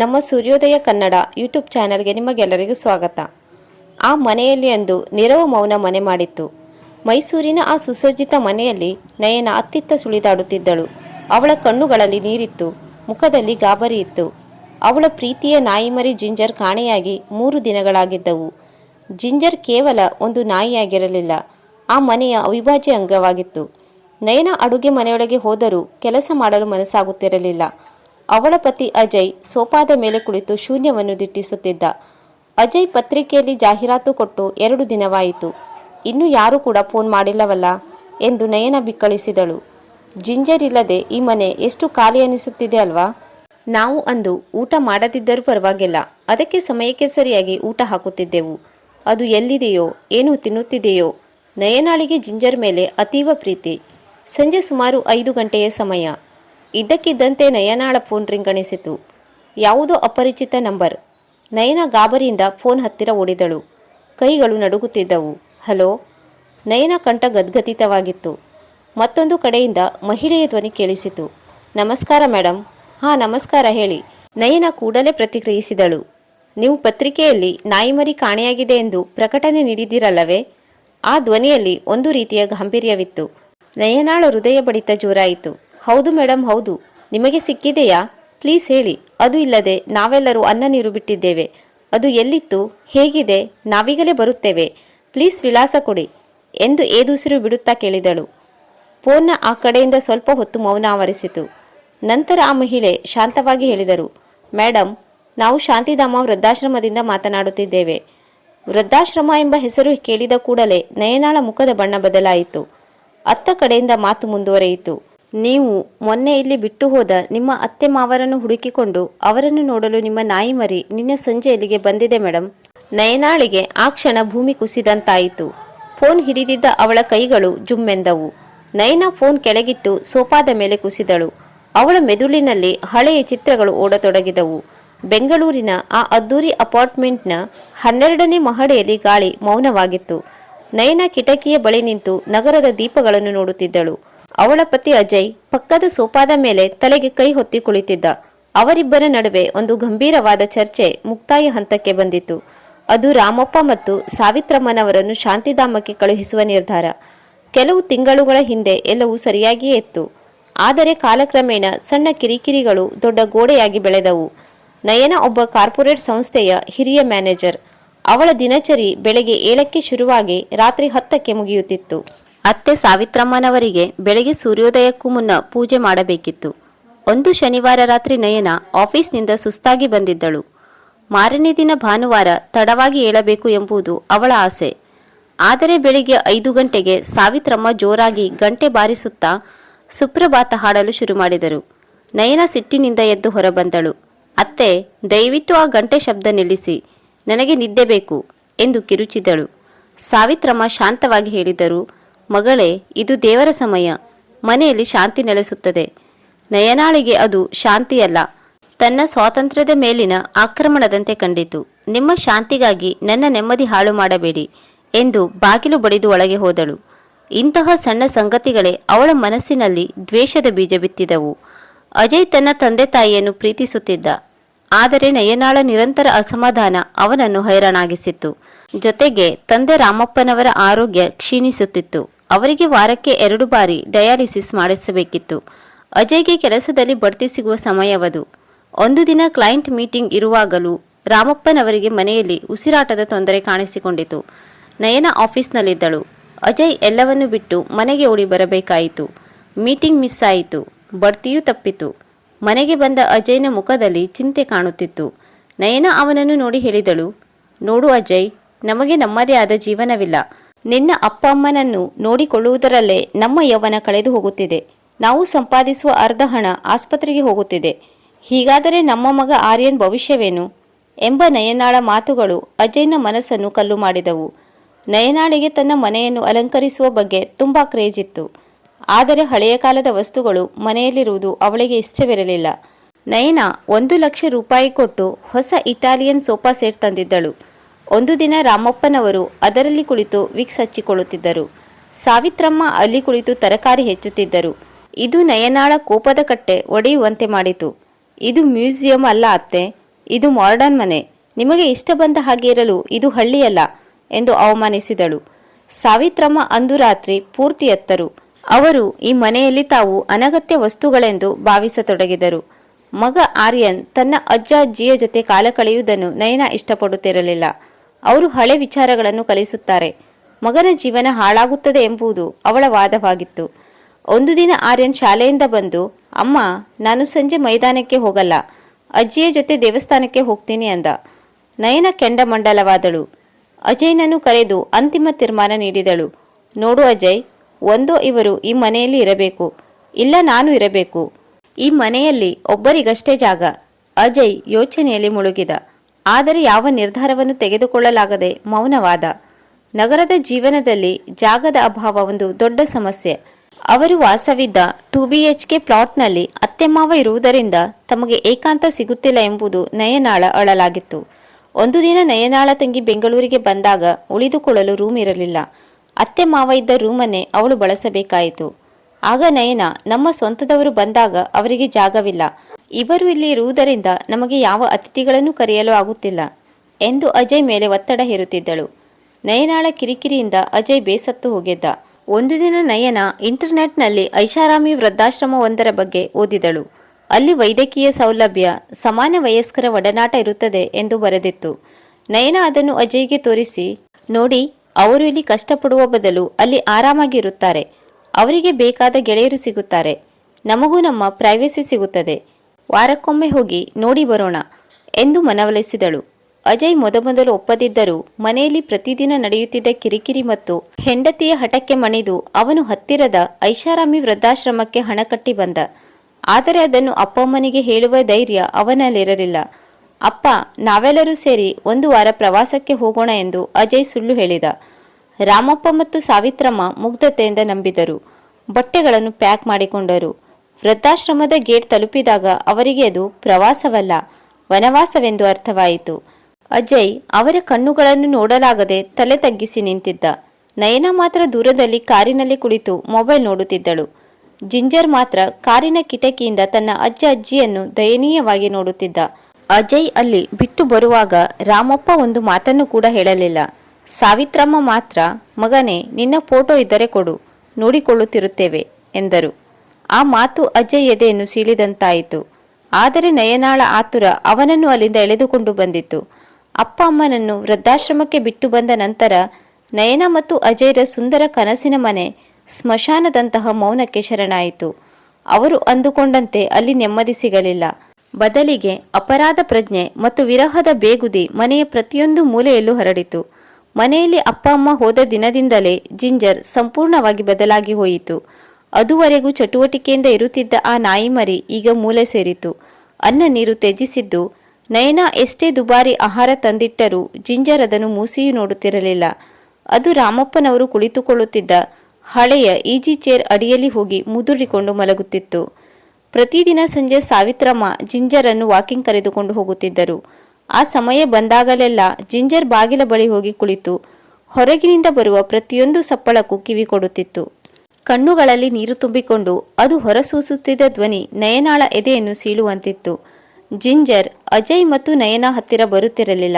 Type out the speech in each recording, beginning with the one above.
ನಮ್ಮ ಸೂರ್ಯೋದಯ ಕನ್ನಡ ಯೂಟ್ಯೂಬ್ ಚಾನೆಲ್ಗೆ ನಿಮಗೆಲ್ಲರಿಗೂ ಸ್ವಾಗತ. ಆ ಮನೆಯಲ್ಲಿ ಅಂದು ನಿರವ ಮೌನ ಮನೆ ಮಾಡಿತ್ತು. ಮೈಸೂರಿನ ಆ ಸುಸಜ್ಜಿತ ಮನೆಯಲ್ಲಿ ನಯನ ಅತ್ತಿತ್ತ ಸುಳಿದಾಡುತ್ತಿದ್ದಳು. ಅವಳ ಕಣ್ಣುಗಳಲ್ಲಿ ನೀರಿತ್ತು, ಮುಖದಲ್ಲಿ ಗಾಬರಿ ಇತ್ತು. ಅವಳ ಪ್ರೀತಿಯ ನಾಯಿಮರಿ ಜಿಂಜರ್ ಕಾಣೆಯಾಗಿ ಮೂರು ದಿನಗಳಾಗಿದ್ದವು. ಜಿಂಜರ್ ಕೇವಲ ಒಂದು ನಾಯಿಯಾಗಿರಲಿಲ್ಲ, ಆ ಮನೆಯ ಅವಿಭಾಜ್ಯ ಅಂಗವಾಗಿತ್ತು. ನಯನ ಅಡುಗೆ ಮನೆಯೊಳಗೆ ಹೋದರೂ ಕೆಲಸ ಮಾಡಲು ಮನಸ್ಸಾಗುತ್ತಿರಲಿಲ್ಲ. ಅವಳ ಪತಿ ಅಜಯ್ ಸೋಪಾದ ಮೇಲೆ ಕುಳಿತು ಶೂನ್ಯವನ್ನು ದಿಟ್ಟಿಸುತ್ತಿದ್ದ. ಅಜಯ್ ಪತ್ರಿಕೆಯಲ್ಲಿ ಜಾಹೀರಾತು ಕೊಟ್ಟು ಎರಡು ದಿನವಾಯಿತು. ಇನ್ನೂ ಯಾರೂ ಕೂಡ ಫೋನ್ ಮಾಡಿಲ್ಲವಲ್ಲ? ಎಂದು ನಯನ ಬಿಕ್ಕಳಿಸಿದಳು. ಜಿಂಜರ್ ಇಲ್ಲದೆ ಈ ಮನೆ ಎಷ್ಟು ಖಾಲಿ ಅನಿಸುತ್ತಿದೆ ಅಲ್ವಾ? ನಾವು ಅಂದು ಊಟ ಮಾಡದಿದ್ದರೂ ಪರವಾಗಿಲ್ಲ. ಅದಕ್ಕೆ ಸಮಯಕ್ಕೆ ಸರಿಯಾಗಿ ಊಟ ಹಾಕುತ್ತಿದ್ದೆವು. ಅದು ಎಲ್ಲಿದೆಯೋ, ಏನು ತಿನ್ನುತ್ತಿದೆಯೋ? ನಯನಾಳಿಗೆ ಜಿಂಜರ್ ಮೇಲೆ ಅತೀವ ಪ್ರೀತಿ. ಸಂಜೆ ಸುಮಾರು ಐದು ಗಂಟೆಯ ಸಮಯ. ಇದ್ದಕ್ಕಿದ್ದಂತೆ ನಯನಾಳ ಫೋನ್ ರಿಂಗಣಿಸಿತು ಯಾವುದೋ ಅಪರಿಚಿತ ನಂಬರ್ ನಯನ ಗಾಬರಿಯಿಂದ ಫೋನ್ ಹತ್ತಿರ ಓಡಿದಳು. ಕೈಗಳು ನಡುಗುತ್ತಿದ್ದವು. ಹಲೋ? ನಯನ ಕಂಠ ಗದ್ಗದಿತವಾಗಿತ್ತು ಮತ್ತೊಂದು ಕಡೆಯಿಂದ ಮಹಿಳೆಯ ಧ್ವನಿ ಕೇಳಿಸಿತು. ನಮಸ್ಕಾರ ಮೇಡಮ್ ಹಾಂ, ನಮಸ್ಕಾರ ಹೇಳಿ. ನಯನ ಕೂಡಲೇ ಪ್ರತಿಕ್ರಿಯಿಸಿದಳು. ನೀವು ಪತ್ರಿಕೆಯಲ್ಲಿ ನಾಯಿಮರಿ ಕಾಣೆಯಾಗಿದೆ ಎಂದು ಪ್ರಕಟಣೆ ನೀಡಿದಿರಲ್ಲವೇ ಆ ಧ್ವನಿಯಲ್ಲಿ ಒಂದು ರೀತಿಯ ಗಾಂಭೀರ್ಯವಿತ್ತು. ನಯನಾಳ ಹೃದಯ ಬಡಿತ ಜೋರಾಯಿತು. ಹೌದು ಮೇಡಮ್ ಹೌದು. ನಿಮಗೆ ಸಿಕ್ಕಿದೆಯಾ? ಪ್ಲೀಸ್ ಹೇಳಿ. ಅದು ಇಲ್ಲದೆ ನಾವೆಲ್ಲರೂ ಅನ್ನ ನೀರು ಬಿಟ್ಟಿದ್ದೇವೆ. ಅದು ಎಲ್ಲಿತ್ತು? ಹೇಗಿದೆ? ನಾವೀಗಲೇ ಬರುತ್ತೇವೆ. ಪ್ಲೀಸ್ ವಿಳಾಸ ಕೊಡಿ ಎಂದು ಏದುಸಿರು ಬಿಡುತ್ತಾ ಕೇಳಿದಳು. ಫೋನ್ನ ಆ ಕಡೆಯಿಂದ ಸ್ವಲ್ಪ ಹೊತ್ತು ಮೌನ ಆವರಿಸಿತು. ನಂತರ ಆ ಮಹಿಳೆ ಶಾಂತವಾಗಿ ಹೇಳಿದರು ಮೇಡಮ್ ನಾವು ಶಾಂತಿಧಾಮ ವೃದ್ಧಾಶ್ರಮದಿಂದ ಮಾತನಾಡುತ್ತಿದ್ದೇವೆ. ವೃದ್ಧಾಶ್ರಮ ಎಂಬ ಹೆಸರು ಕೇಳಿದ ಕೂಡಲೇ ನಯನಾಳ ಮುಖದ ಬಣ್ಣ ಬದಲಾಯಿತು. ಅತ್ತ ಕಡೆಯಿಂದ ಮಾತು ಮುಂದುವರೆಯಿತು. ನೀವು ಮೊನ್ನೆ ಇಲ್ಲಿ ಬಿಟ್ಟು ಹೋದ ನಿಮ್ಮ ಅತ್ತೆ ಮಾವರನ್ನು ಹುಡುಕಿಕೊಂಡು ಅವರನ್ನು ನೋಡಲು ನಿಮ್ಮ ನಾಯಿ ಮರಿ ನಿನ್ನೆ ಸಂಜೆ ಇಲ್ಲಿಗೆ ಬಂದಿದೆ ಮೇಡಮ್ ನಯನಾಳಿಗೆ ಆ ಕ್ಷಣ ಭೂಮಿ ಕುಸಿದಂತಾಯಿತು. ಫೋನ್ ಹಿಡಿದಿದ್ದ ಅವಳ ಕೈಗಳು ಜುಮ್ಮೆಂದವು. ನಯನ ಫೋನ್ ಕೆಳಗಿಟ್ಟು ಸೋಫಾದ ಮೇಲೆ ಕುಸಿದಳು. ಅವಳ ಮೆದುಳಿನಲ್ಲಿ ಹಳೆಯ ಚಿತ್ರಗಳು ಓಡತೊಡಗಿದವು. ಬೆಂಗಳೂರಿನ ಆ ಅದ್ದೂರಿ ಅಪಾರ್ಟ್ಮೆಂಟ್ನ ಹನ್ನೆರಡನೇ ಮಹಡಿಯಲ್ಲಿ ಗಾಳಿ ಮೌನವಾಗಿತ್ತು. ನಯನ ಕಿಟಕಿಯ ಬಳಿ ನಿಂತು ನಗರದ ದೀಪಗಳನ್ನು ನೋಡುತ್ತಿದ್ದಳು. ಅವಳ ಪತಿ ಅಜಯ್ ಪಕ್ಕದ ಸೋಪಾದ ಮೇಲೆ ತಲೆಗೆ ಕೈ ಹೊತ್ತಿ ಕುಳಿತಿದ್ದ. ಅವರಿಬ್ಬರ ನಡುವೆ ಒಂದು ಗಂಭೀರವಾದ ಚರ್ಚೆ ಮುಕ್ತಾಯ ಹಂತಕ್ಕೆ ಬಂದಿತ್ತು. ಅದು ರಾಮಪ್ಪ ಮತ್ತು ಸಾವಿತ್ರಮ್ಮನವರನ್ನು ಶಾಂತಿಧಾಮಕ್ಕೆ ಕಳುಹಿಸುವ ನಿರ್ಧಾರ. ಕೆಲವು ತಿಂಗಳುಗಳ ಹಿಂದೆ ಎಲ್ಲವೂ ಸರಿಯಾಗಿಯೇ ಇತ್ತು. ಆದರೆ ಕಾಲಕ್ರಮೇಣ ಸಣ್ಣ ಕಿರಿಕಿರಿಗಳು ದೊಡ್ಡ ಗೋಡೆಯಾಗಿ ಬೆಳೆದವು. ನಯನ ಒಬ್ಬ ಕಾರ್ಪೊರೇಟ್ ಸಂಸ್ಥೆಯ ಹಿರಿಯ ಮ್ಯಾನೇಜರ್. ಅವಳ ದಿನಚರಿ ಬೆಳಗ್ಗೆ ಏಳಕ್ಕೆ ಶುರುವಾಗಿ ರಾತ್ರಿ ಹತ್ತಕ್ಕೆ ಮುಗಿಯುತ್ತಿತ್ತು. ಅತ್ತೆ ಸಾವಿತ್ರಮ್ಮನವರಿಗೆ ಬೆಳಗ್ಗೆ ಸೂರ್ಯೋದಯಕ್ಕೂ ಮುನ್ನ ಪೂಜೆ ಮಾಡಬೇಕಿತ್ತು. ಒಂದು ಶನಿವಾರ ರಾತ್ರಿ ನಯನ ಆಫೀಸ್ನಿಂದ ಸುಸ್ತಾಗಿ ಬಂದಿದ್ದಳು. ಮಾರನೇ ದಿನ ಭಾನುವಾರ ತಡವಾಗಿ ಏಳಬೇಕು ಎಂಬುದು ಅವಳ ಆಸೆ. ಆದರೆ ಬೆಳಿಗ್ಗೆ ಐದು ಗಂಟೆಗೆ ಸಾವಿತ್ರಮ್ಮ ಜೋರಾಗಿ ಗಂಟೆ ಬಾರಿಸುತ್ತಾ ಸುಪ್ರಭಾತ ಹಾಡಲು ಶುರು ಮಾಡಿದರು. ನಯನ ಸಿಟ್ಟಿನಿಂದ ಎದ್ದು ಹೊರಬಂದಳು. ಅತ್ತೆ, ದಯವಿಟ್ಟು ಆ ಗಂಟೆ ಶಬ್ದ ನಿಲ್ಲಿಸಿ. ನನಗೆ ನಿದ್ದೆ ಬೇಕು ಎಂದು ಕಿರುಚಿದಳು ಸಾವಿತ್ರಮ್ಮ ಶಾಂತವಾಗಿ ಹೇಳಿದರು. ಮಗಳೇ, ಇದು ದೇವರ ಸಮಯ. ಮನೆಯಲ್ಲಿ ಶಾಂತಿ ನೆಲೆಸುತ್ತದೆ. ನಯನಾಳಿಗೆ ಅದು ಶಾಂತಿಯಲ್ಲ. ತನ್ನ ಸ್ವಾತಂತ್ರ್ಯದ ಮೇಲಿನ ಆಕ್ರಮಣದಂತೆ ಕಂಡಿತು. ನಿಮ್ಮ ಶಾಂತಿಗಾಗಿ ನನ್ನ ನೆಮ್ಮದಿ ಹಾಳು ಮಾಡಬೇಡಿ ಎಂದು ಬಾಗಿಲು ಬಡಿದು ಒಳಗೆ ಹೋದಳು. ಇಂತಹ ಸಣ್ಣ ಸಂಗತಿಗಳೇ ಅವಳ ಮನಸ್ಸಿನಲ್ಲಿ ದ್ವೇಷದ ಬೀಜ ಬಿತ್ತಿದವು. ಅಜಯ್ ತನ್ನ ತಂದೆ ತಾಯಿಯನ್ನು ಪ್ರೀತಿಸುತ್ತಿದ್ದ. ಆದರೆ ನಯನಾಳ ನಿರಂತರ ಅಸಮಾಧಾನ ಅವನನ್ನು ಹೈರಾಣಾಗಿಸಿತ್ತು. ಜೊತೆಗೆ ತಂದೆ ರಾಮಪ್ಪನವರ ಆರೋಗ್ಯ ಕ್ಷೀಣಿಸುತ್ತಿತ್ತು. ಅವರಿಗೆ ವಾರಕ್ಕೆ ಎರಡು ಬಾರಿ ಡಯಾಲಿಸಿಸ್ ಮಾಡಿಸಬೇಕಿತ್ತು. ಅಜಯ್ಗೆ ಕೆಲಸದಲ್ಲಿ ಬಡ್ತಿ ಸಿಗುವ ಸಮಯವದು. ಒಂದು ದಿನ ಕ್ಲೈಂಟ್ ಮೀಟಿಂಗ್ ಇರುವಾಗಲೂ ರಾಮಪ್ಪನವರಿಗೆ ಮನೆಯಲ್ಲಿ ಉಸಿರಾಟದ ತೊಂದರೆ ಕಾಣಿಸಿಕೊಂಡಿತು. ನಯನ ಆಫೀಸ್ನಲ್ಲಿದ್ದಳು. ಅಜಯ್ ಎಲ್ಲವನ್ನು ಬಿಟ್ಟು ಮನೆಗೆ ಓಡಿ ಬರಬೇಕಾಯಿತು. ಮೀಟಿಂಗ್ ಮಿಸ್ ಆಯಿತು. ಬಡ್ತಿಯೂ ತಪ್ಪಿತು. ಮನೆಗೆ ಬಂದ ಅಜಯ್ನ ಮುಖದಲ್ಲಿ ಚಿಂತೆ ಕಾಣುತ್ತಿತ್ತು. ನಯನ ಅವನನ್ನು ನೋಡಿ ಹೇಳಿದಳು, ನೋಡು ಅಜಯ್, ನಮಗೆ ನಮ್ಮದೇ ಆದ ಜೀವನವಿಲ್ಲ. ನಿನ್ನ ಅಪ್ಪ ಅಮ್ಮನನ್ನು ನೋಡಿಕೊಳ್ಳುವುದರಲ್ಲೇ ನಮ್ಮ ಯೌವನ ಕಳೆದು ಹೋಗುತ್ತಿದೆ. ನಾವು ಸಂಪಾದಿಸುವ ಅರ್ಧ ಹಣ ಆಸ್ಪತ್ರೆಗೆ ಹೋಗುತ್ತಿದೆ. ಹೀಗಾದರೆ ನಮ್ಮ ಮಗ ಆರ್ಯನ್ ಭವಿಷ್ಯವೇನು? ಎಂಬ ನಯನಾಳ ಮಾತುಗಳು ಅಜಯ್ನ ಮನಸ್ಸನ್ನು ಕಲ್ಲು ಮಾಡಿದವು. ನಯನಾಳಿಗೆ ತನ್ನ ಮನೆಯನ್ನು ಅಲಂಕರಿಸುವ ಬಗ್ಗೆ ತುಂಬ ಕ್ರೇಜ್ ಇತ್ತು ಆದರೆ ಹಳೆಯ ಕಾಲದ ವಸ್ತುಗಳು ಮನೆಯಲ್ಲಿರುವುದು ಅವಳಿಗೆ ಇಷ್ಟವಿರಲಿಲ್ಲ. ನಯನ ಒಂದು ಲಕ್ಷ ರೂಪಾಯಿ ಕೊಟ್ಟು ಹೊಸ ಇಟಾಲಿಯನ್ ಸೋಫಾ ಸೆಟ್ ತಂದಿದ್ದಳು. ಒಂದು ದಿನ ರಾಮಪ್ಪನವರು ಅದರಲ್ಲಿ ಕುಳಿತು ವಿಕ್ಸ್ ಹಚ್ಚಿಕೊಳ್ಳುತ್ತಿದ್ದರು. ಸಾವಿತ್ರಮ್ಮ ಅಲ್ಲಿ ಕುಳಿತು ತರಕಾರಿ ಹೆಚ್ಚುತ್ತಿದ್ದರು. ಇದು ನಯನಾಳ ಕೋಪದ ಕಟ್ಟೆ ಒಡೆಯುವಂತೆ ಮಾಡಿತು. ಇದು ಮ್ಯೂಸಿಯಂ ಅಲ್ಲ ಅತ್ತೆ, ಇದು ಮಾಡರ್ನ್ ಮನೆ. ನಿಮಗೆ ಇಷ್ಟ ಬಂದ ಹಾಗೆ ಇರಲು ಇದು ಹಳ್ಳಿಯಲ್ಲ ಎಂದು ಅವಮಾನಿಸಿದಳು. ಸಾವಿತ್ರಮ್ಮ ಅಂದು ರಾತ್ರಿ ಪೂರ್ತಿ ಎತ್ತರು. ಅವರು ಈ ಮನೆಯಲ್ಲಿ ತಾವು ಅನಗತ್ಯ ವಸ್ತುಗಳೆಂದು ಭಾವಿಸತೊಡಗಿದರು. ಮಗ ಆರ್ಯನ್ ತನ್ನ ಅಜ್ಜ ಅಜ್ಜಿಯ ಜೊತೆ ಕಾಲ ಕಳೆಯುವುದನ್ನು ನಯನ ಇಷ್ಟಪಡುತ್ತಿರಲಿಲ್ಲ. ಅವರು ಹಳೆ ವಿಚಾರಗಳನ್ನು ಕಲಿಸುತ್ತಾರೆ. ಮಗನ ಜೀವನ ಹಾಳಾಗುತ್ತದೆ ಎಂಬುದು ಅವಳ ವಾದವಾಗಿತ್ತು. ಒಂದು ದಿನ ಆರ್ಯನ್ ಶಾಲೆಯಿಂದ ಬಂದು, ಅಮ್ಮ, ನಾನು ಸಂಜೆ ಮೈದಾನಕ್ಕೆ ಹೋಗಲ್ಲ. ಅಜ್ಜಿಯ ಜೊತೆ ದೇವಸ್ಥಾನಕ್ಕೆ ಹೋಗ್ತೀನಿ ಅಂದ. ನಯನ ಕೆಂಡಮಂಡಲವಾದಳು ಅಜಯ್ನನ್ನು ಕರೆದು ಅಂತಿಮ ತೀರ್ಮಾನ ನೀಡಿದಳು. ನೋಡು ಅಜಯ್, ಒಂದೋ ಇವರು ಈ ಮನೆಯಲ್ಲಿ ಇರಬೇಕು. ಇಲ್ಲ, ನಾನು ಇರಬೇಕು. ಈ ಮನೆಯಲ್ಲಿ ಒಬ್ಬರಿಗಷ್ಟೇ ಜಾಗ. ಅಜಯ್ ಯೋಚನೆಯಲ್ಲಿ ಮುಳುಗಿದ. ಆದರೆ ಯಾವ ನಿರ್ಧಾರವನ್ನು ತೆಗೆದುಕೊಳ್ಳಲಾಗದೆ ಮೌನವಾದ. ನಗರದ ಜೀವನದಲ್ಲಿ ಜಾಗದ ಅಭಾವ ಒಂದು ದೊಡ್ಡ ಸಮಸ್ಯೆ. ಅವರು ವಾಸವಿದ್ದ ಟು ಬಿ ಎಚ್ ಕೆ ಪ್ಲಾಟ್ನಲ್ಲಿ ಅತ್ತೆ ಮಾವ ಇರುವುದರಿಂದ ತಮಗೆ ಏಕಾಂತ ಸಿಗುತ್ತಿಲ್ಲ ಎಂಬುದು ನಯನಾಳ ಅಳಲಾಗಿತ್ತು. ಒಂದು ದಿನ ನಯನಾಳ ತಂಗಿ ಬೆಂಗಳೂರಿಗೆ ಬಂದಾಗ ಉಳಿದುಕೊಳ್ಳಲು ರೂಮ್ ಇರಲಿಲ್ಲ. ಅತ್ತೆ ಮಾವ ಇದ್ದ ರೂಮನ್ನೇ ಅವಳು ಬಳಸಬೇಕಾಯಿತು. ಆಗ ನಯನ, ನಮ್ಮ ಸ್ವಂತದವರು ಬಂದಾಗ ಅವರಿಗೆ ಜಾಗವಿಲ್ಲ. ಇವರು ಇಲ್ಲಿ ಇರುವುದರಿಂದ ನಮಗೆ ಯಾವ ಅತಿಥಿಗಳನ್ನು ಕರೆಯಲು ಆಗುತ್ತಿಲ್ಲ ಎಂದು ಅಜಯ್ ಮೇಲೆ ಒತ್ತಡ ಹೇರುತ್ತಿದ್ದಳು. ನಯನಾಳ ಕಿರಿಕಿರಿಯಿಂದ ಅಜಯ್ ಬೇಸತ್ತು ಹೋಗಿದ್ದ. ಒಂದು ದಿನ ನಯನ ಇಂಟರ್ನೆಟ್ನಲ್ಲಿ ಐಷಾರಾಮಿ ವೃದ್ಧಾಶ್ರಮವೊಂದರ ಬಗ್ಗೆ ಓದಿದಳು. ಅಲ್ಲಿ ವೈದ್ಯಕೀಯ ಸೌಲಭ್ಯ, ಸಮಾನ ವಯಸ್ಕರ ಒಡನಾಟ ಇರುತ್ತದೆ ಎಂದು ಬರೆದಿತ್ತು. ನಯನ ಅದನ್ನು ಅಜಯ್ಗೆ ತೋರಿಸಿ, ನೋಡಿ, ಅವರು ಇಲ್ಲಿ ಕಷ್ಟಪಡುವ ಬದಲು ಅಲ್ಲಿ ಆರಾಮಾಗಿ ಇರುತ್ತಾರೆ. ಅವರಿಗೆ ಬೇಕಾದ ಗೆಳೆಯರು ಸಿಗುತ್ತಾರೆ. ನಮಗೂ ನಮ್ಮ ಪ್ರೈವೇಸಿ ಸಿಗುತ್ತದೆ. ವಾರಕ್ಕೊಮ್ಮೆ ಹೋಗಿ ನೋಡಿ ಬರೋಣ ಎಂದು ಮನವೊಲಿಸಿದಳು. ಅಜಯ್ ಮೊದಮೊದಲು ಒಪ್ಪದಿದ್ದರೂ ಮನೆಯಲ್ಲಿ ಪ್ರತಿದಿನ ನಡೆಯುತ್ತಿದ್ದ ಕಿರಿಕಿರಿ ಮತ್ತು ಹೆಂಡತಿಯ ಹಠಕ್ಕೆ ಮಣಿದು ಅವನು ಹತ್ತಿರದ ಐಷಾರಾಮಿ ವೃದ್ಧಾಶ್ರಮಕ್ಕೆ ಹಣ ಕಟ್ಟಿ ಬಂದ. ಆದರೆ ಅದನ್ನು ಅಪ್ಪಮ್ಮನಿಗೆ ಹೇಳುವ ಧೈರ್ಯ ಅವನಲ್ಲಿರಲಿಲ್ಲ. ಅಪ್ಪ, ನಾವೆಲ್ಲರೂ ಸೇರಿ ಒಂದು ವಾರ ಪ್ರವಾಸಕ್ಕೆ ಹೋಗೋಣ ಎಂದು ಅಜಯ್ ಸುಳ್ಳು ಹೇಳಿದ. ರಾಮಪ್ಪ ಮತ್ತು ಸಾವಿತ್ರಮ್ಮ ಮುಗ್ಧತೆಯಿಂದ ನಂಬಿದರು. ಬಟ್ಟೆಗಳನ್ನು ಪ್ಯಾಕ್ ಮಾಡಿಕೊಂಡರು. ವೃದ್ಧಾಶ್ರಮದ ಗೇಟ್ ತಲುಪಿದಾಗ ಅವರಿಗೆ ಅದು ಪ್ರವಾಸವಲ್ಲ, ವನವಾಸವೆಂದು ಅರ್ಥವಾಯಿತು. ಅಜಯ್ ಅವರ ಕಣ್ಣುಗಳನ್ನು ನೋಡಲಾಗದೆ ತಲೆ ತಗ್ಗಿಸಿ ನಿಂತಿದ್ದ. ನಯನ ಮಾತ್ರ ದೂರದಲ್ಲಿ ಕಾರಿನಲ್ಲಿ ಕುಳಿತು ಮೊಬೈಲ್ ನೋಡುತ್ತಿದ್ದಳು. ಜಿಂಜರ್ ಮಾತ್ರ ಕಾರಿನ ಕಿಟಕಿಯಿಂದ ತನ್ನ ಅಜ್ಜ ಅಜ್ಜಿಯನ್ನು ದಯನೀಯವಾಗಿ ನೋಡುತ್ತಿದ್ದ. ಅಜಯ್ ಅಲ್ಲಿ ಬಿಟ್ಟು ಬರುವಾಗ ರಾಮಪ್ಪ ಒಂದು ಮಾತನ್ನು ಕೂಡ ಹೇಳಲಿಲ್ಲ. ಸಾವಿತ್ರಮ್ಮ ಮಾತ್ರ, ಮಗನೇ, ನಿನ್ನ ಫೋಟೋ ಇದ್ದರೆ ಕೊಡು, ನೋಡಿಕೊಳ್ಳುತ್ತಿರುತ್ತೇವೆ, ಎಂದರು. ಆ ಮಾತು ಅಜಯ್ ಎದೆಯನ್ನು ಸೀಳಿದಂತಾಯಿತು ಆದರೆ ನಯನಾಳ ಆತುರ ಅವನನ್ನು ಅಲ್ಲಿಂದ ಎಳೆದುಕೊಂಡು ಬಂದಿತ್ತು ಅಪ್ಪ ಅಮ್ಮನನ್ನು ವೃದ್ಧಾಶ್ರಮಕ್ಕೆ ಬಿಟ್ಟು ಬಂದ ನಂತರ ನಯನ ಮತ್ತು ಅಜಯರ ಸುಂದರ ಕನಸಿನ ಮನೆ ಸ್ಮಶಾನದಂತಹ ಮೌನಕ್ಕೆ ಶರಣಾಯಿತು. ಅವರು ಅಂದುಕೊಂಡಂತೆ ಅಲ್ಲಿ ನೆಮ್ಮದಿ ಸಿಗಲಿಲ್ಲ. ಬದಲಿಗೆ ಅಪರಾಧ ಪ್ರಜ್ಞೆ ಮತ್ತು ವಿರಹದ ಬೇಗುದಿ ಮನೆಯ ಪ್ರತಿಯೊಂದು ಮೂಲೆಯಲ್ಲೂ ಹರಡಿತು. ಮನೆಯಲ್ಲಿ ಅಪ್ಪ ಅಮ್ಮ ಹೋದ ದಿನದಿಂದಲೇ ಜಿಂಜರ್ ಸಂಪೂರ್ಣವಾಗಿ ಬದಲಾಗಿ ಹೋಯಿತು. ಅದುವರೆಗೂ ಚಟುವಟಿಕೆಯಿಂದ ಇರುತ್ತಿದ್ದ ಆ ನಾಯಿ ಮರಿ ಈಗ ಮೂಲೆ ಸೇರಿತು ಅನ್ನ ನೀರು ತ್ಯಜಿಸಿದ್ದು. ನಯನ ಎಷ್ಟೇ ದುಬಾರಿ ಆಹಾರ ತಂದಿಟ್ಟರೂ ಜಿಂಜರ್ ಅದನ್ನು ಮೂಸಿಯೂ ನೋಡುತ್ತಿರಲಿಲ್ಲ. ಅದು ರಾಮಪ್ಪನವರು ಕುಳಿತುಕೊಳ್ಳುತ್ತಿದ್ದ ಹಳೆಯ ಈಜಿ ಚೇರ್ ಅಡಿಯಲ್ಲಿ ಹೋಗಿ ಮುದುರಿಕೊಂಡು ಮಲಗುತ್ತಿತ್ತು. ಪ್ರತಿದಿನ ಸಂಜೆ ಸಾವಿತ್ರಮ್ಮ ಜಿಂಜರನ್ನು ವಾಕಿಂಗ್ ಕರೆದುಕೊಂಡು ಹೋಗುತ್ತಿದ್ದರು. ಆ ಸಮಯ ಬಂದಾಗಲೆಲ್ಲ ಜಿಂಜರ್ ಬಾಗಿಲ ಬಳಿ ಹೋಗಿ ಕುಳಿತು ಹೊರಗಿನಿಂದ ಬರುವ ಪ್ರತಿಯೊಂದು ಸಪ್ಪಳಕ್ಕೂ ಕಿವಿ ಕೊಡುತ್ತಿತ್ತು ಕಣ್ಣುಗಳಲ್ಲಿ ನೀರು ತುಂಬಿಕೊಂಡು ಅದು ಹೊರಸೂಸುತ್ತಿದ್ದ ಧ್ವನಿ ನಯನಾಳ ಎದೆಯನ್ನು ಸೀಳುವಂತಿತ್ತು. ಜಿಂಜರ್, ಅಜಯ್ ಮತ್ತು ನಯನ ಹತ್ತಿರ ಬರುತ್ತಿರಲಿಲ್ಲ.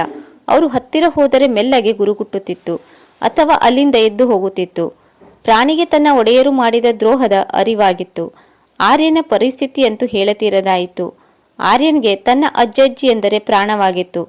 ಅವರು ಹತ್ತಿರ ಹೋದರೆ ಮೆಲ್ಲಗೆ ಗುರುಗುಟ್ಟುತ್ತಿತ್ತು ಅಥವಾ ಅಲ್ಲಿಂದ ಎದ್ದು ಹೋಗುತ್ತಿತ್ತು. ಪ್ರಾಣಿಗೆ ತನ್ನ ಒಡೆಯರು ಮಾಡಿದ ದ್ರೋಹದ ಅರಿವಾಗಿತ್ತು. ಆರ್ಯನ ಪರಿಸ್ಥಿತಿಯಂತೂ ಹೇಳತೀರದಾಯಿತು. ಆರ್ಯನ್ಗೆ ತನ್ನ ಅಜ್ಜಜ್ಜಿ ಎಂದರೆ ಪ್ರಾಣವಾಗಿತ್ತು.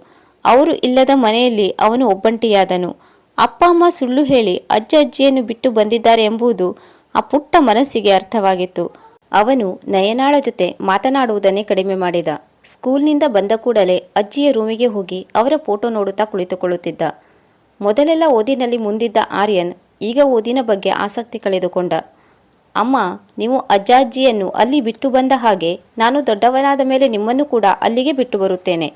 ಅವರು ಇಲ್ಲದ ಮನೆಯಲ್ಲಿ ಅವನು ಒಬ್ಬಂಟಿಯಾದನು. ಅಪ್ಪ, ಅಮ್ಮ ಸುಳ್ಳು ಹೇಳಿ ಅಜ್ಜ ಅಜ್ಜಿಯನ್ನು ಬಿಟ್ಟು ಬಂದಿದ್ದಾರೆ ಎಂಬುದು ಆ ಪುಟ್ಟ ಮನಸ್ಸಿಗೆ ಅರ್ಥವಾಗಿತ್ತು. ಅವನು ನಯನಾಳ ಜೊತೆ ಮಾತನಾಡುವುದನ್ನೇ ಕಡಿಮೆ ಮಾಡಿದ. ಸ್ಕೂಲ್ನಿಂದ ಬಂದ ಕೂಡಲೇ ಅಜ್ಜಿಯ ರೂಮಿಗೆ ಹೋಗಿ ಅವರ ಫೋಟೋ ನೋಡುತ್ತಾ ಕುಳಿತುಕೊಳ್ಳುತ್ತಿದ್ದ. ಮೊದಲೆಲ್ಲ ಓದಿನಲ್ಲಿ ಮುಂದಿದ್ದ ಆರ್ಯನ್ ಈಗ ಓದಿನ ಬಗ್ಗೆ ಆಸಕ್ತಿ ಕಳೆದುಕೊಂಡ. ಅಮ್ಮ, ನೀವು ಅಜ್ಜಾಜ್ಜಿಯನ್ನು ಅಲ್ಲಿ ಬಿಟ್ಟು ಬಂದ ಹಾಗೆ ನಾನು ದೊಡ್ಡವನಾದ ಮೇಲೆ ನಿಮ್ಮನ್ನು ಕೂಡ ಅಲ್ಲಿಗೆ ಬಿಟ್ಟು ಬರುತ್ತೇನೆ.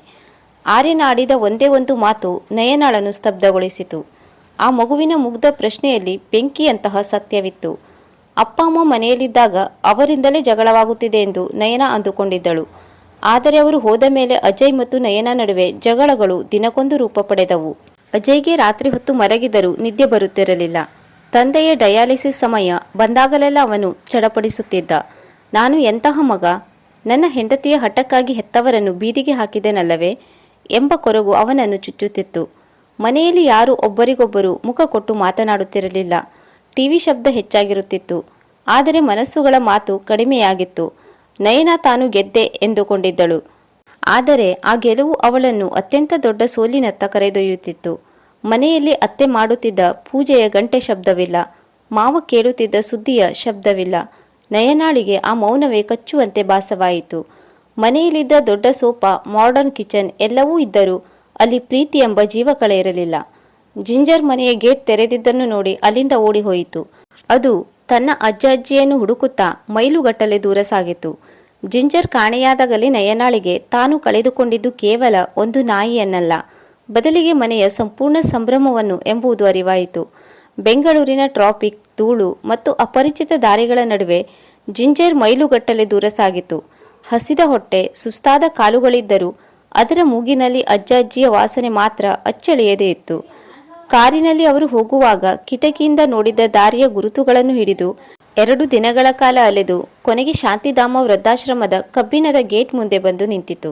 ಆರ್ಯನ್ ಆಡಿದ ಒಂದೇ ಒಂದು ಮಾತು ನಯನಾಳನ್ನು ಸ್ತಬ್ಧಗೊಳಿಸಿತು. ಆ ಮಗುವಿನ ಮುಗ್ಧ ಪ್ರಶ್ನೆಯಲ್ಲಿ ಬೆಂಕಿಯಂತಹ ಸತ್ಯವಿತ್ತು. ಅಪ್ಪ ಅಮ್ಮ ಮನೆಯಲ್ಲಿದ್ದಾಗ ಅವರಿಂದಲೇ ಜಗಳವಾಗುತ್ತಿದೆ ಎಂದು ನಯನ ಅಂದುಕೊಂಡಿದ್ದಳು. ಆದರೆ ಅವರು ಹೋದ ಮೇಲೆ ಅಜಯ್ ಮತ್ತು ನಯನ ನಡುವೆ ಜಗಳಗಳು ದಿನಕ್ಕೊಂದು ರೂಪ ಪಡೆದವು. ಅಜಯ್ಗೆ ರಾತ್ರಿ ಹೊತ್ತು ಮಲಗಿದರೂ ನಿದ್ದೆ ಬರುತ್ತಿರಲಿಲ್ಲ. ತಂದೆಯ ಡಯಾಲಿಸಿಸ್ ಸಮಯ ಬಂದಾಗಲೆಲ್ಲ ಅವನು ಚಡಪಡಿಸುತ್ತಿದ್ದ. ನಾನು ಎಂತಹ ಮಗ? ನನ್ನ ಹೆಂಡತಿಯ ಹಠಕ್ಕಾಗಿ ಹೆತ್ತವರನ್ನು ಬೀದಿಗೆ ಹಾಕಿದೆನಲ್ಲವೇ? ಎಂಬ ಕೊರಗು ಅವನನ್ನು ಚುಚ್ಚುತ್ತಿತ್ತು. ಮನೆಯಲ್ಲಿ ಯಾರೂ ಒಬ್ಬರಿಗೊಬ್ಬರು ಮುಖ ಕೊಟ್ಟು ಮಾತನಾಡುತ್ತಿರಲಿಲ್ಲ. ಟಿವಿ ಶಬ್ದ ಹೆಚ್ಚಾಗಿರುತ್ತಿತ್ತು. ಆದರೆ ಮನಸ್ಸುಗಳ ಮಾತು ಕಡಿಮೆಯಾಗಿತ್ತು. ನಯನ ತಾನು ಗೆದ್ದೆ ಎಂದುಕೊಂಡಿದ್ದಳು. ಆದರೆ ಆ ಗೆಲುವು ಅವಳನ್ನು ಅತ್ಯಂತ ದೊಡ್ಡ ಸೋಲಿನತ್ತ ಕರೆದೊಯ್ಯುತ್ತಿತ್ತು. ಮನೆಯಲ್ಲಿ ಅತ್ತೆ ಮಾಡುತ್ತಿದ್ದ ಪೂಜೆಯ ಗಂಟೆ ಶಬ್ದವಿಲ್ಲ. ಮಾವ ಕೇಳುತ್ತಿದ್ದ ಸುದ್ದಿಯ ಶಬ್ದವಿಲ್ಲ. ನಯನಾಳಿಗೆ ಆ ಮೌನವೇ ಕಚ್ಚುವಂತೆ ಭಾಸವಾಯಿತು. ಮನೆಯಲ್ಲಿದ್ದ ದೊಡ್ಡ ಸೋಫಾ ಮಾಡರ್ನ್ ಕಿಚನ್ ಎಲ್ಲವೂ ಇದ್ದರೂ ಅಲ್ಲಿ ಪ್ರೀತಿ ಎಂಬ ಜೀವಕಳೆ ಇರಲಿಲ್ಲ ಜಿಂಜರ್ ಮನೆಯ ಗೇಟ್ ತೆರೆದಿದ್ದನ್ನು ನೋಡಿ ಅಲ್ಲಿಂದ ಓಡಿ ಹೋಯಿತು. ಅದು ತನ್ನ ಅಜ್ಜ ಅಜ್ಜಿಯನ್ನು ಹುಡುಕುತ್ತಾ ಮೈಲುಗಟ್ಟಲೆ ದೂರ ಸಾಗಿತು. ಜಿಂಜರ್ ಕಾಣೆಯಾದಾಗಲೇ ನಯನಾಳಿಗೆ ತಾನು ಕಳೆದುಕೊಂಡಿದ್ದು ಕೇವಲ ಒಂದು ನಾಯಿಯನ್ನಲ್ಲ, ಬದಲಿಗೆ ಮನೆಯ ಸಂಪೂರ್ಣ ಸಂಭ್ರಮವನ್ನು ಎಂಬುದು ಅರಿವಾಯಿತು. ಬೆಂಗಳೂರಿನ ಟ್ರಾಫಿಕ್, ಧೂಳು ಮತ್ತು ಅಪರಿಚಿತ ದಾರಿಗಳ ನಡುವೆ ಜಿಂಜರ್ ಮೈಲುಗಟ್ಟಲೆ ದೂರ ಸಾಗಿತು. ಹಸಿದ ಹೊಟ್ಟೆ, ಸುಸ್ತಾದ ಕಾಲುಗಳಿದ್ದರೂ ಅದರ ಮೂಗಿನಲ್ಲಿ ಅಜ್ಜ ಅಜ್ಜಿಯ ವಾಸನೆ ಮಾತ್ರ ಅಚ್ಚಳಿಯದೇ ಇತ್ತು. ಕಾರಿನಲ್ಲಿ ಅವರು ಹೋಗುವಾಗ ಕಿಟಕಿಯಿಂದ ನೋಡಿದ ದಾರಿಯ ಗುರುತುಗಳನ್ನು ಹಿಡಿದು ಎರಡು ದಿನಗಳ ಕಾಲ ಅಲೆದು ಕೊನೆಗೆ ಶಾಂತಿಧಾಮ ವೃದ್ಧಾಶ್ರಮದ ಕಬ್ಬಿಣದ ಗೇಟ್ ಮುಂದೆ ಬಂದು ನಿಂತಿತು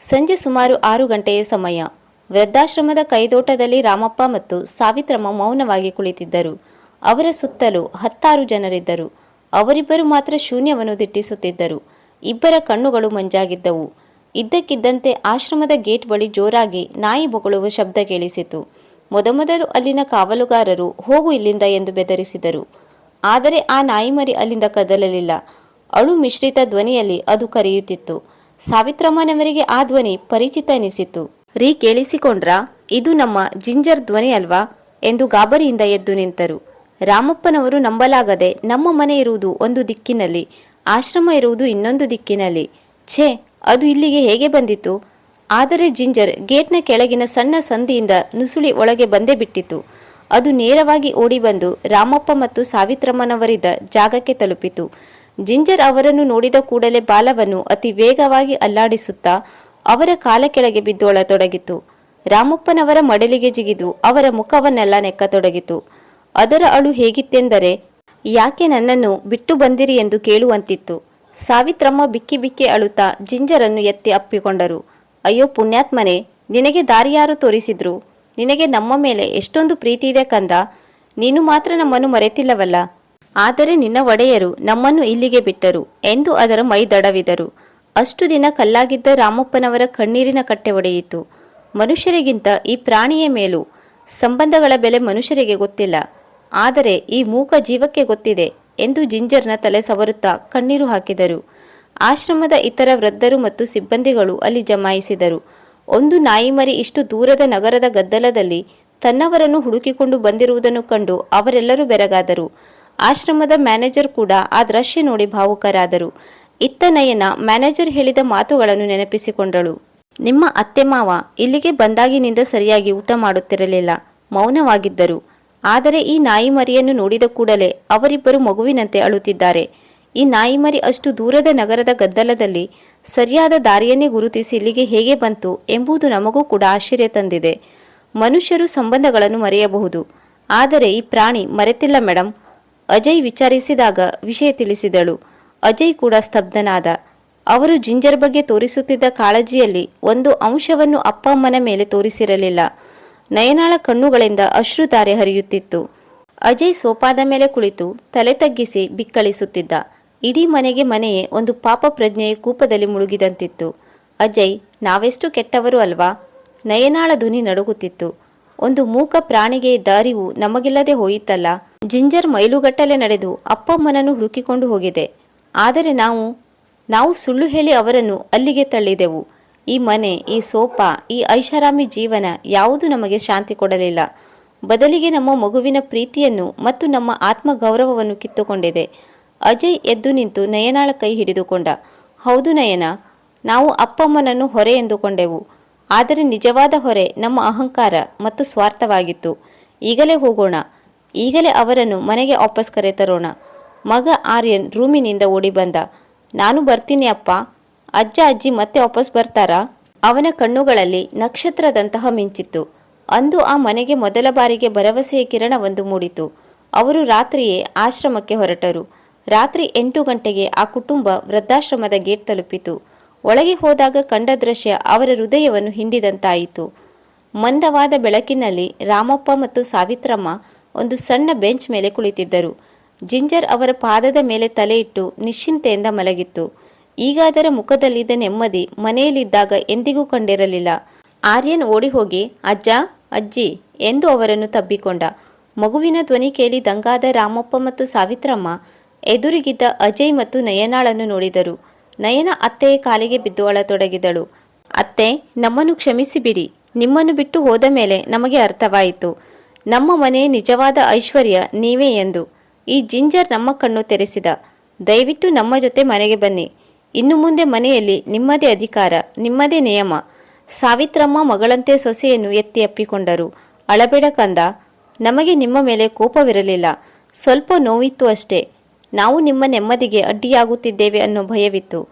ಸಂಜೆ ಸುಮಾರು ಆರು ಗಂಟೆಯ ಸಮಯ. ವೃದ್ಧಾಶ್ರಮದ ಕೈದೋಟದಲ್ಲಿ ರಾಮಪ್ಪ ಮತ್ತು ಸಾವಿತ್ರಮ್ಮ ಮೌನವಾಗಿ ಕುಳಿತಿದ್ದರು. ಅವರ ಸುತ್ತಲೂ ಹತ್ತಾರು ಜನರಿದ್ದರು. ಅವರಿಬ್ಬರು ಮಾತ್ರ ಶೂನ್ಯವನ್ನು ದಿಟ್ಟಿಸುತ್ತಿದ್ದರು. ಇಬ್ಬರ ಕಣ್ಣುಗಳು ಮಂಜಾಗಿದ್ದವು. ಇದ್ದಕ್ಕಿದ್ದಂತೆ ಆಶ್ರಮದ ಗೇಟ್ ಬಳಿ ಜೋರಾಗಿ ನಾಯಿ ಬೊಗಳುವ ಶಬ್ದ ಕೇಳಿಸಿತು. ಮೊದಮೊದಲು ಅಲ್ಲಿನ ಕಾವಲುಗಾರರು, ಹೋಗು ಇಲ್ಲಿಂದ ಎಂದು ಬೆದರಿಸಿದರು. ಆದರೆ ಆ ನಾಯಿಮರಿ ಅಲ್ಲಿಂದ ಕದಲಲಿಲ್ಲ. ಅಳು ಮಿಶ್ರಿತ ಧ್ವನಿಯಲ್ಲಿ ಅದು ಕರೆಯುತ್ತಿತ್ತು. ಸಾವಿತ್ರಮ್ಮನವರಿಗೆ ಆ ಧ್ವನಿ ಪರಿಚಿತ ಎನಿಸಿತು. ರೀ, ಕೇಳಿಸಿಕೊಂಡ್ರಾ? ಇದು ನಮ್ಮ ಜಿಂಜರ್ ಧ್ವನಿ ಅಲ್ವಾ ಎಂದು ಗಾಬರಿಯಿಂದ ಎದ್ದು ನಿಂತರು. ರಾಮಪ್ಪನವರು ನಂಬಲಾಗದೆ ನಮ್ಮ ಮನೆ ಇರುವುದು ಒಂದು ದಿಕ್ಕಿನಲ್ಲಿ, ಆಶ್ರಮ ಇರುವುದು ಇನ್ನೊಂದು ದಿಕ್ಕಿನಲ್ಲಿ. ಛೇ, ಅದು ಇಲ್ಲಿಗೆ ಹೇಗೆ ಬಂದಿತು? ಆದರೆ ಜಿಂಜರ್ ಗೇಟ್ನ ಕೆಳಗಿನ ಸಣ್ಣ ಸಂದಿಯಿಂದ ನುಸುಳಿ ಒಳಗೆ ಬಂದೇ ಬಿಟ್ಟಿತು. ಅದು ನೇರವಾಗಿ ಓಡಿಬಂದು ರಾಮಪ್ಪ ಮತ್ತು ಸಾವಿತ್ರಮ್ಮನವರಿದ್ದ ಜಾಗಕ್ಕೆ ತಲುಪಿತು. ಜಿಂಜರ್ ಅವರನ್ನು ನೋಡಿದ ಕೂಡಲೇ ಬಾಲವನ್ನು ಅತಿ ವೇಗವಾಗಿ ಅಲ್ಲಾಡಿಸುತ್ತಾ ಅವರ ಕಾಲ ಕೆಳಗೆ ಬಿದ್ದೊಳತೊಡಗಿತು ರಾಮಪ್ಪನವರ ಮಡಲಿಗೆ ಜಿಗಿದು ಅವರ ಮುಖವನ್ನೆಲ್ಲ ನೆಕ್ಕತೊಡಗಿತು. ಅದರ ಅಳು ಹೇಗಿತ್ತೆಂದರೆ, ಯಾಕೆ ನನ್ನನ್ನು ಬಿಟ್ಟು ಬಂದಿರಿ ಎಂದು ಕೇಳುವಂತಿತ್ತು. ಸಾವಿತ್ರಮ್ಮ ಬಿಕ್ಕಿ ಬಿಕ್ಕಿ ಅಳುತ್ತಾ ಜಿಂಜರನ್ನು ಎತ್ತಿ ಅಪ್ಪಿಕೊಂಡರು. ಅಯ್ಯೋ ಪುಣ್ಯಾತ್ಮನೆ, ನಿನಗೆ ದಾರಿ ಯಾರು ತೋರಿಸಿದ್ರು. ನಿನಗೆ ನಮ್ಮ ಮೇಲೆ ಎಷ್ಟೊಂದು ಪ್ರೀತಿ ಇದೆ ಕಂದ. ನೀನು ಮಾತ್ರ ನಮ್ಮನ್ನು ಮರೆತಿಲ್ಲವಲ್ಲ. ಆದರೆ ನಿನ್ನ ಒಡೆಯರು ನಮ್ಮನ್ನು ಇಲ್ಲಿಗೆ ಬಿಟ್ಟರು ಎಂದು ಅದರ ಮೈ ದಡವಿದರು. ಅಷ್ಟು ದಿನ ಕಲ್ಲಾಗಿದ್ದ ರಾಮಪ್ಪನವರ ಕಣ್ಣೀರಿನ ಕಟ್ಟೆ ಒಡೆಯಿತು. ಮನುಷ್ಯರಿಗಿಂತ ಈ ಪ್ರಾಣಿಯ ಮೇಲೂ ಸಂಬಂಧಗಳ ಬೆಲೆ ಮನುಷ್ಯರಿಗೆ ಗೊತ್ತಿಲ್ಲ. ಆದರೆ ಈ ಮೂಕ ಜೀವಕ್ಕೆ ಗೊತ್ತಿದೆ ಎಂದು ಜಿಂಜರ್ನ ತಲೆ ಸವರುತ್ತಾ ಕಣ್ಣೀರು ಹಾಕಿದರು. ಆಶ್ರಮದ ಇತರ ವೃದ್ಧರು ಮತ್ತು ಸಿಬ್ಬಂದಿಗಳು ಅಲ್ಲಿ ಜಮಾಯಿಸಿದರು. ಒಂದು ನಾಯಿಮರಿ ಇಷ್ಟು ದೂರದ ನಗರದ ಗದ್ದಲದಲ್ಲಿ ತನ್ನವರನ್ನು ಹುಡುಕಿಕೊಂಡು ಬಂದಿರುವುದನ್ನು ಕಂಡು ಅವರೆಲ್ಲರೂ ಬೆರಗಾದರು. ಆಶ್ರಮದ ಮ್ಯಾನೇಜರ್ ಕೂಡ ಆ ದೃಶ್ಯ ನೋಡಿ ಭಾವುಕರಾದರು. ಇತ್ತ ನಯನ ಮ್ಯಾನೇಜರ್ ಹೇಳಿದ ಮಾತುಗಳನ್ನು ನೆನಪಿಸಿಕೊಂಡಳು. ನಿಮ್ಮ ಅತ್ತೆ ಮಾವ ಇಲ್ಲಿಗೆ ಬಂದಾಗಿನಿಂದ ಸರಿಯಾಗಿ ಊಟ ಮಾಡುತ್ತಿರಲಿಲ್ಲ, ಮೌನವಾಗಿದ್ದರು. ಆದರೆ ಈ ನಾಯಿ ಮರಿಯನ್ನು ನೋಡಿದ ಕೂಡಲೇ ಅವರಿಬ್ಬರು ಮಗುವಿನಂತೆ ಅಳುತ್ತಿದ್ದಾರೆ. ಈ ನಾಯಿ ಮರಿ ಅಷ್ಟು ದೂರದ ನಗರದ ಗದ್ದಲದಲ್ಲಿ ಸರಿಯಾದ ದಾರಿಯನ್ನೇ ಗುರುತಿಸಿ ಇಲ್ಲಿಗೆ ಹೇಗೆ ಬಂತು ಎಂಬುದು ನಮಗೂ ಕೂಡ ಆಶ್ಚರ್ಯ ತಂದಿದೆ. ಮನುಷ್ಯರು ಸಂಬಂಧಗಳನ್ನು ಮರೆಯಬಹುದು. ಆದರೆ ಈ ಪ್ರಾಣಿ ಮರೆತಿಲ್ಲ ಮೇಡಮ್ ಅಜಯ್ ವಿಚಾರಿಸಿದಾಗ ವಿಷಯ ತಿಳಿಸಿದಳು. ಅಜಯ್ ಕೂಡ ಸ್ತಬ್ಧನಾದ. ಅವರು ಜಿಂಜರ್ ಬಗ್ಗೆ ತೋರಿಸುತ್ತಿದ್ದ ಕಾಳಜಿಯಲ್ಲಿ ಒಂದು ಅಂಶವನ್ನು ಅಪ್ಪ ಅಮ್ಮನ ಮೇಲೆ ತೋರಿಸಿರಲಿಲ್ಲ. ನಯನಾಳ ಕಣ್ಣುಗಳಿಂದ ಅಶ್ರುಧಾರೆ ಹರಿಯುತ್ತಿತ್ತು. ಅಜಯ್ ಸೋಪಾದ ಮೇಲೆ ಕುಳಿತು ತಲೆ ತಗ್ಗಿಸಿ ಬಿಕ್ಕಳಿಸುತ್ತಿದ್ದ. ಇಡೀ ಮನೆಗೆ ಮನೆಯೇ ಒಂದು ಪಾಪ ಪ್ರಜ್ಞೆಯ ಕೂಪದಲ್ಲಿ ಮುಳುಗಿದಂತಿತ್ತು. ಅಜಯ್, ನಾವೆಷ್ಟು ಕೆಟ್ಟವರು ಅಲ್ವಾ? ನಯನಾಳ ಧ್ವನಿ ನಡುಗುತ್ತಿತ್ತು. ಒಂದು ಮೂಕ ಪ್ರಾಣಿಗೆ ದಾರಿವು ನಮಗಿಲ್ಲದೆ ಹೋಯಿತಲ್ಲ. ಜಿಂಜರ್ ಮೈಲುಗಟ್ಟಲೆ ನಡೆದು ಅಪ್ಪಮ್ಮನನ್ನು ಹುಡುಕಿಕೊಂಡು ಹೋಗಿದೆ. ಆದರೆ ನಾವು ನಾವು ಸುಳ್ಳು ಹೇಳಿ ಅವರನ್ನು ಅಲ್ಲಿಗೆ ತಳ್ಳಿದೆವು. ಈ ಮನೆ, ಈ ಸೋಫಾ ಈ ಐಷಾರಾಮಿ ಜೀವನ ಯಾವುದು ನಮಗೆ ಶಾಂತಿ ಕೊಡಲಿಲ್ಲ. ಬದಲಿಗೆ ನಮ್ಮ ಮಗುವಿನ ಪ್ರೀತಿಯನ್ನು ಮತ್ತು ನಮ್ಮ ಆತ್ಮಗೌರವವನ್ನು ಕಿತ್ತುಕೊಂಡಿದೆ. ಅಜಯ್ ಎದ್ದು ನಿಂತು ನಯನಾಳ ಕೈ ಹಿಡಿದುಕೊಂಡ. ಹೌದು ನಯನ, ನಾವು ಅಪ್ಪಮ್ಮನನ್ನು ಹೊರೆ ಎಂದುಕೊಂಡೆವು. ಆದರೆ ನಿಜವಾದ ಹೊರೆ ನಮ್ಮ ಅಹಂಕಾರ ಮತ್ತು ಸ್ವಾರ್ಥವಾಗಿತ್ತು. ಈಗಲೇ ಹೋಗೋಣ. ಈಗಲೇ ಅವರನ್ನು ಮನೆಗೆ ವಾಪಸ್ ಕರೆತರೋಣ. ಮಗ ಆರ್ಯನ್ ರೂಮಿನಿಂದ ಓಡಿ ಬಂದ. ನಾನು ಬರ್ತೀನಿ ಅಪ್ಪ. ಅಜ್ಜ, ಅಜ್ಜಿ ಮತ್ತೆ ವಾಪಸ್ ಬರ್ತಾರಾ? ಅವನ ಕಣ್ಣುಗಳಲ್ಲಿ ನಕ್ಷತ್ರದಂತಹ ಮಿಂಚಿತ್ತು. ಅಂದು ಆ ಮನೆಗೆ ಮೊದಲ ಬಾರಿಗೆ ಭರವಸೆಯ ಕಿರಣವೊಂದು ಮೂಡಿತು. ಅವರು ರಾತ್ರಿಯೇ ಆಶ್ರಮಕ್ಕೆ ಹೊರಟರು. ರಾತ್ರಿ ಎಂಟು ಗಂಟೆಗೆ ಆ ಕುಟುಂಬ ವೃದ್ಧಾಶ್ರಮದ ಗೇಟ್ ತಲುಪಿತು. ಒಳಗೆ ಹೋದಾಗ ಕಂಡ ದೃಶ್ಯ ಅವರ ಹೃದಯವನ್ನು ಹಿಂಡಿದಂತಾಯಿತು. ಮಂದವಾದ ಬೆಳಕಿನಲ್ಲಿ ರಾಮಪ್ಪ ಮತ್ತು ಸಾವಿತ್ರಮ್ಮ ಒಂದು ಸಣ್ಣ ಬೆಂಚ್ ಮೇಲೆ ಕುಳಿತಿದ್ದರು. ಜಿಂಜರ್ ಅವರ ಪಾದದ ಮೇಲೆ ತಲೆಯಿಟ್ಟು ನಿಶ್ಚಿಂತೆಯಿಂದ ಮಲಗಿತ್ತು. ಈಗ ಅದರ ಮುಖದಲ್ಲಿದ್ದ ನೆಮ್ಮದಿ ಮನೆಯಲ್ಲಿದ್ದಾಗ ಎಂದಿಗೂ ಕಂಡಿರಲಿಲ್ಲ. ಆರ್ಯನ್ ಓಡಿ ಹೋಗಿ, ಅಜ್ಜ, ಅಜ್ಜಿ, ಎಂದು ಅವರನ್ನು ತಬ್ಬಿಕೊಂಡ. ಮಗುವಿನ ಧ್ವನಿ ಕೇಳಿ ದಂಗಾದ ರಾಮಪ್ಪ ಮತ್ತು ಸಾವಿತ್ರಮ್ಮ ಎದುರಿಗಿದ್ದ ಅಜಯ್ ಮತ್ತು ನಯನಾಳನ್ನು ನೋಡಿದರು. ನಯನ ಅತ್ತೆಯ ಕಾಲಿಗೆ ಬಿದ್ದು ಅಳತೊಡಗಿದಳು ಅತ್ತೆ, ನಮ್ಮನ್ನು ಕ್ಷಮಿಸಿಬಿಡಿ. ನಿಮ್ಮನ್ನು ಬಿಟ್ಟು ಹೋದ ಮೇಲೆ ನಮಗೆ ಅರ್ಥವಾಯಿತು. ನಮ್ಮ ಮನೆ ನಿಜವಾದ ಐಶ್ವರ್ಯ ನೀವೇ ಎಂದು. ಈ ಜಿಂಜರ್ ನಮ್ಮ ಕಣ್ಣು ತೆರೆಸಿದ. ದಯವಿಟ್ಟು ನಮ್ಮ ಜೊತೆ ಮನೆಗೆ ಬನ್ನಿ. ಇನ್ನು ಮುಂದೆ ಮನೆಯಲ್ಲಿ ನಿಮ್ಮದೇ ಅಧಿಕಾರ, ನಿಮ್ಮದೇ ನಿಯಮ. ಸಾವಿತ್ರಮ್ಮ ಮಗಳಂತೆ ಸೊಸೆಯನ್ನು ಎತ್ತಿ ಅಪ್ಪಿಕೊಂಡರು. ಅಳಬೇಡ ಕಂದ. ನಮಗೆ ನಿಮ್ಮ ಮೇಲೆ ಕೋಪವಿರಲಿಲ್ಲ. ಸ್ವಲ್ಪ ನೋವಿತ್ತು ಅಷ್ಟೇ. ನಾವು ನಿಮ್ಮ ನೆಮ್ಮದಿಗೆ ಅಡ್ಡಿಯಾಗುತ್ತಿದ್ದೇವೆ ಅನ್ನೋ ಭಯವಿತ್ತು.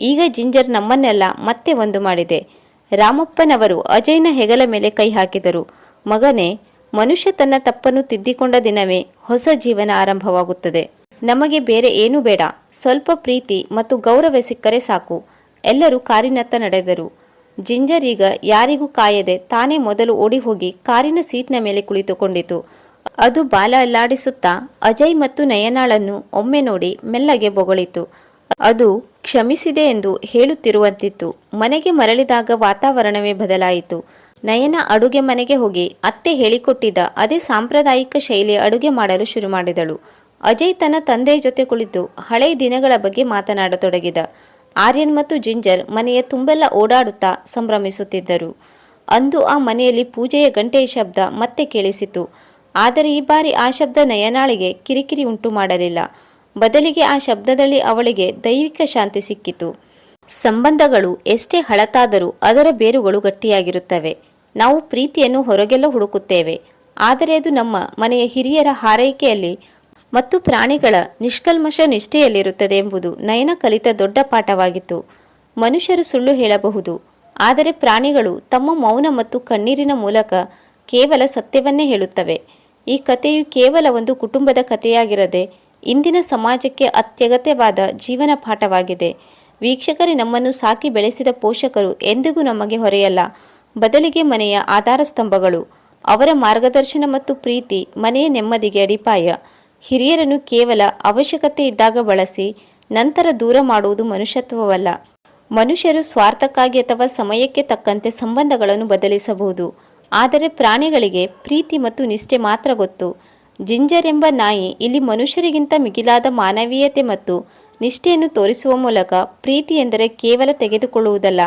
ಈಗ ಜಿಂಜರ್ ನಮ್ಮನ್ನೆಲ್ಲ ಮತ್ತೆ ಒಂದು ಮಾಡಿದೆ. ರಾಮಪ್ಪನವರು ಅಜಯ್ನ ಹೆಗಲ ಮೇಲೆ ಕೈ ಹಾಕಿದರು. ಮಗನೇ, ಮನುಷ್ಯ ತನ್ನ ತಪ್ಪನ್ನು ತಿದ್ದಿಕೊಂಡ ದಿನವೇ ಹೊಸ ಜೀವನ ಆರಂಭವಾಗುತ್ತದೆ. ನಮಗೆ ಬೇರೆ ಏನೂ ಬೇಡ. ಸ್ವಲ್ಪ ಪ್ರೀತಿ ಮತ್ತು ಗೌರವ ಸಿಕ್ಕರೆ ಸಾಕು. ಎಲ್ಲರೂ ಕಾರಿನತ್ತ ನಡೆದರು. ಜಿಂಜರ್ ಈಗ ಯಾರಿಗೂ ಕಾಯದೆ ತಾನೇ ಮೊದಲು ಓಡಿ ಹೋಗಿ ಕಾರಿನ ಸೀಟ್ನ ಮೇಲೆ ಕುಳಿತುಕೊಂಡಿತು. ಅದು ಬಾಲ ಅಲ್ಲಾಡಿಸುತ್ತಾ ಅಜಯ್ ಮತ್ತು ನಯನಾಳನ್ನು ಒಮ್ಮೆ ನೋಡಿ ಮೆಲ್ಲಗೆ ಬೊಗಳಿತು. ಅದು ಕ್ಷಮಿಸಿದೆ ಎಂದು ಹೇಳುತ್ತಿರುವಂತಿತ್ತು. ಮನೆಗೆ ಮರಳಿದಾಗ ವಾತಾವರಣವೇ ಬದಲಾಯಿತು. ನಯನ ಅಡುಗೆ ಮನೆಗೆ ಹೋಗಿ ಅತ್ತೆ ಹೇಳಿಕೊಟ್ಟಿದ್ದ ಅದೇ ಸಾಂಪ್ರದಾಯಿಕ ಶೈಲಿ ಅಡುಗೆ ಮಾಡಲು ಶುರು ಮಾಡಿದಳು. ಅಜಯ್ ತನ್ನ ತಂದೆಯ ಜೊತೆ ಕುಳಿತು ಹಳೆಯ ದಿನಗಳ ಬಗ್ಗೆ ಮಾತನಾಡತೊಡಗಿದ. ಆರ್ಯನ್ ಮತ್ತು ಜಿಂಜರ್ ಮನೆಯ ತುಂಬೆಲ್ಲ ಓಡಾಡುತ್ತಾ ಸಂಭ್ರಮಿಸುತ್ತಿದ್ದರು. ಅಂದು ಆ ಮನೆಯಲ್ಲಿ ಪೂಜೆಯ ಗಂಟೆಯ ಶಬ್ದ ಮತ್ತೆ ಕೇಳಿಸಿತು. ಆದರೆ ಈ ಬಾರಿ ಆ ಶಬ್ದ ನಯನಾಳಿಗೆ ಕಿರಿಕಿರಿ ಉಂಟು ಮಾಡಲಿಲ್ಲ. ಬದಲಿಗೆ ಆ ಶಬ್ದದಲ್ಲಿ ಅವಳಿಗೆ ದೈವಿಕ ಶಾಂತಿ ಸಿಕ್ಕಿತು. ಸಂಬಂಧಗಳು ಎಷ್ಟೇ ಹಳತಾದರೂ ಅದರ ಬೇರುಗಳು ಗಟ್ಟಿಯಾಗಿರುತ್ತವೆ. ನಾವು ಪ್ರೀತಿಯನ್ನು ಹೊರಗೆಲ್ಲ ಹುಡುಕುತ್ತೇವೆ. ಆದರೆ ಅದು ನಮ್ಮ ಮನೆಯ ಹಿರಿಯರ ಹಾರೈಕೆಯಲ್ಲಿ ಮತ್ತು ಪ್ರಾಣಿಗಳ ನಿಷ್ಕಲ್ಮಶ ನಿಷ್ಠೆಯಲ್ಲಿರುತ್ತದೆ ಎಂಬುದು ನಯನ ಕಲಿತ ದೊಡ್ಡ ಪಾಠವಾಗಿತ್ತು. ಮನುಷ್ಯರು ಸುಳ್ಳು ಹೇಳಬಹುದು. ಆದರೆ ಪ್ರಾಣಿಗಳು ತಮ್ಮ ಮೌನ ಮತ್ತು ಕಣ್ಣೀರಿನ ಮೂಲಕ ಕೇವಲ ಸತ್ಯವನ್ನೇ ಹೇಳುತ್ತವೆ. ಈ ಕಥೆಯು ಕೇವಲ ಒಂದು ಕುಟುಂಬದ ಕಥೆಯಾಗಿರದೆ ಇಂದಿನ ಸಮಾಜಕ್ಕೆ ಅತ್ಯಗತ್ಯವಾದ ಜೀವನ ಪಾಠವಾಗಿದೆ. ವೀಕ್ಷಕರೇ, ನಮ್ಮನ್ನು ಸಾಕಿ ಬೆಳೆಸಿದ ಪೋಷಕರು ಎಂದಿಗೂ ನಮಗೆ ಹೊರೆಯಲ್ಲ. ಬದಲಿಗೆ ಮನೆಯ ಆಧಾರ ಸ್ತಂಭಗಳು, ಅವರ ಮಾರ್ಗದರ್ಶನ ಮತ್ತು ಪ್ರೀತಿ, ಮನೆಯ ನೆಮ್ಮದಿಗೆ ಅಡಿಪಾಯ. ಹಿರಿಯರನ್ನು ಕೇವಲ ಅವಶ್ಯಕತೆ ಇದ್ದಾಗ ಬಳಸಿ, ನಂತರ ದೂರ ಮಾಡುವುದು ಮನುಷ್ಯತ್ವವಲ್ಲ. ಮನುಷ್ಯರು ಸ್ವಾರ್ಥಕ್ಕಾಗಿ ಅಥವಾ ಸಮಯಕ್ಕೆ ತಕ್ಕಂತೆ ಸಂಬಂಧಗಳನ್ನು ಬದಲಿಸಬಹುದು. ಆದರೆ ಪ್ರಾಣಿಗಳಿಗೆ ಪ್ರೀತಿ ಮತ್ತು ನಿಷ್ಠೆ ಮಾತ್ರ ಗೊತ್ತು. ಜಿಂಜರ್ ಎಂಬ ನಾಯಿ ಇಲ್ಲಿ ಮನುಷ್ಯರಿಗಿಂತ ಮಿಗಿಲಾದ ಮಾನವೀಯತೆ ಮತ್ತು ನಿಷ್ಠೆಯನ್ನು ತೋರಿಸುವ ಮೂಲಕ ಪ್ರೀತಿ ಎಂದರೆ ಕೇವಲ ತೆಗೆದುಕೊಳ್ಳುವುದಲ್ಲ,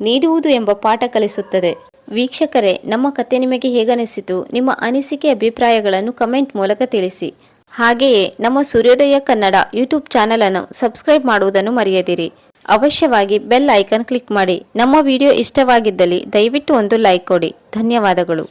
ನೀಡುವುದು ಎಂಬ ಪಾಠ ಕಲಿಸುತ್ತದೆ. ವೀಕ್ಷಕರೇ, ನಮ್ಮ ಕತೆ ನಿಮಗೆ ಹೇಗನಿಸಿತು? ನಿಮ್ಮ ಅನಿಸಿಕೆ ಅಭಿಪ್ರಾಯಗಳನ್ನು ಕಮೆಂಟ್ ಮೂಲಕ ತಿಳಿಸಿ. ಹಾಗೆಯೇ, ನಮ್ಮ ಸೂರ್ಯೋದಯ ಕನ್ನಡ ಯೂಟ್ಯೂಬ್ ಚಾನಲನ್ನು ಸಬ್ಸ್ಕ್ರೈಬ್ ಮಾಡುವುದನ್ನು ಮರೆಯದಿರಿ. ಅವಶ್ಯವಾಗಿ ಬೆಲ್ ಐಕಾನ್ ಕ್ಲಿಕ್ ಮಾಡಿ. ನಮ್ಮ ವಿಡಿಯೋ ಇಷ್ಟವಾಗಿದ್ದಲ್ಲಿ ದಯವಿಟ್ಟು ಒಂದು ಲೈಕ್ ಕೊಡಿ. ಧನ್ಯವಾದಗಳು.